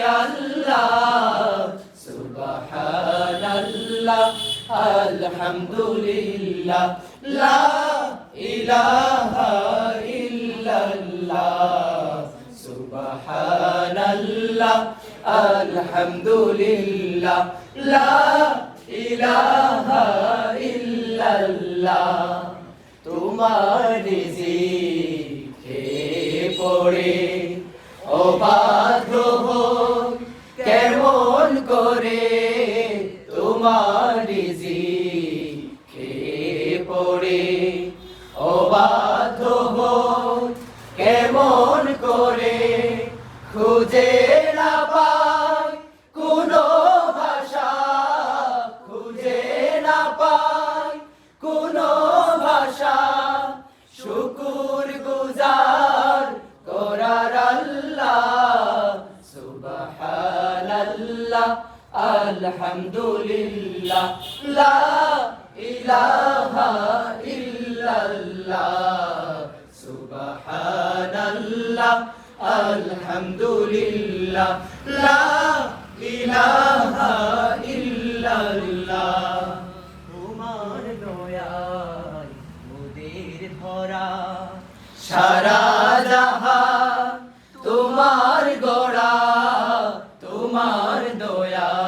আল্লাহ সুবহানাল্লাহ, আলহামদুলিল্লাহ, লা ইলাহা ইল্লাল্লাহ, সুবহানাল্লাহ, আলহামদুলিল্লাহ, লা ইলাহা ইল্লাল্লাহ, তোমার রিজিকে পড়ে অবাধ্য হই তোমার রিজিকে পড়ে অবাধ্য হই কেমন করে খুঁজে না পাই আলহামদুলিল্লাহ লা ইলাহা ইল্লাল্লাহ সুবহানাল্লাহ আলহামদুলিল্লাহ লা ইলাহা ইল্লাল্লাহ। তোমার দয়ায় মোদের ধরা সারা জাহান তোমার গড়া তোমার দয়ায়